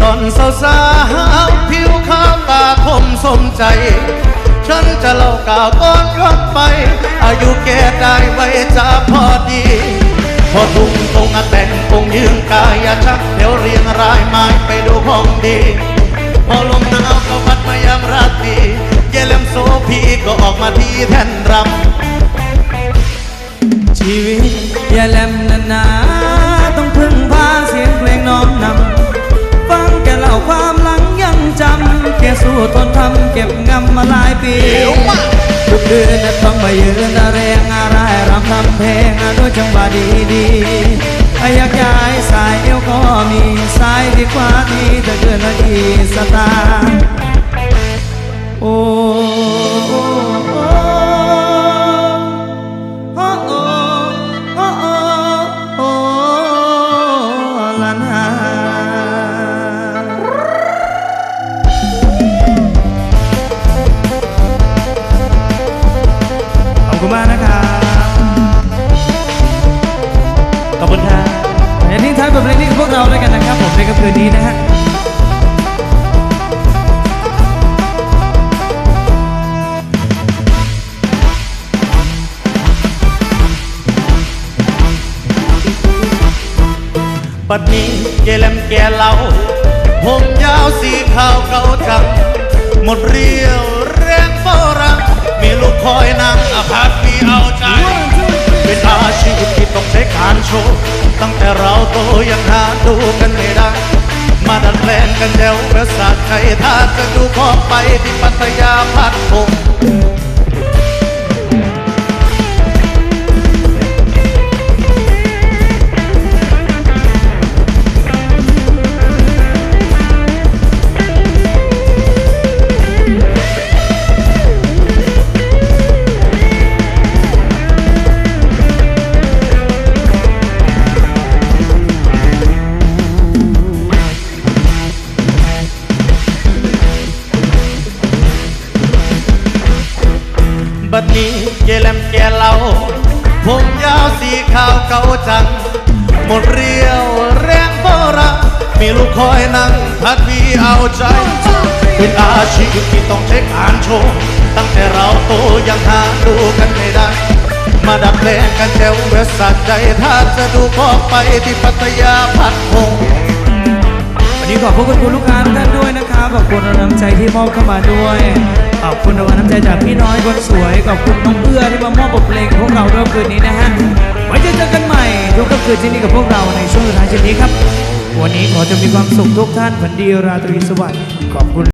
ตอนสาวสาวผิวขาวตาคมสมใจ ฉันจะเล่ากล่าวก้อนย้อนไป อายุแก่ได้ไว้จะพอดี พอทุ่งตรงอแต่งคงยืนกายชัก เดี๋ยวเรียงรายไม้ไปดูห้องดี พอลมหนาวก็พัดมายามราตรีเยลมโซพีก็ออกมาที่แท่นรำชีวิตอย่าแหลมนานา สู้ทนทำเก็บงำมาหลายปี ทุกเดือนนั้นต้องมายืนแรงอะไรรำทำเพลงด้วยจังหวะดีดีอยากย้ายสายเอวก็มีสายดีกว่าที่เธอเกินละอีสตาร์ำคืนนี้นะฮะปัดนี้เกลมแก่เหลาผมยาวสีขาวเก่าจังหมดเรียวแรงเฝ้ารังมีลูกคอยนางอาภาพมีเอาใจ เป็นอาชีพที่ต้องใช้การโชว์ ตั้งแต่เราโตยังหาดูกันไม่ได้ มาดัดแปลงกันแถวประสาทไทยถ้าจะดูขอไปที่ปัตยาพัดคง บัดนี้เกลมแก่เหลาผมยาวสีขาวเก่าจัง หมดเรียวแรงโบราณมีลูกคอยนั่งพัดวีเอาใจ เป็นอาชีพที่ต้องใช้การโชว์ตั้งแต่เราโตยังหาดูกันไม่ได้ มาดับแปลงกันแถวเวสสัใจ ถ้าจะดูขอไปที่พัทยาพัดพงวันนี้ขอบพระคุณคุณลูกค้าทุกท่านด้วยนะครับขอบคุณน้ำใจที่มอบเข้ามาด้วย ขอบคุณรางวัลน้ำใจจากพี่น้อยคนสวย ขอบคุณน้องเอื้อที่มามอบบทเพลงพวกเราในคืนนี้นะฮะไว้จะเจอกันใหม่ทุกค่ำคืนที่นี่กับพวกเราในช่วงสุดท้ายเช่นนี้ครับ วันนี้ขอจะมีความสุขทุกท่านฝันดีราตรีสวัสดิ์ขอบคุณ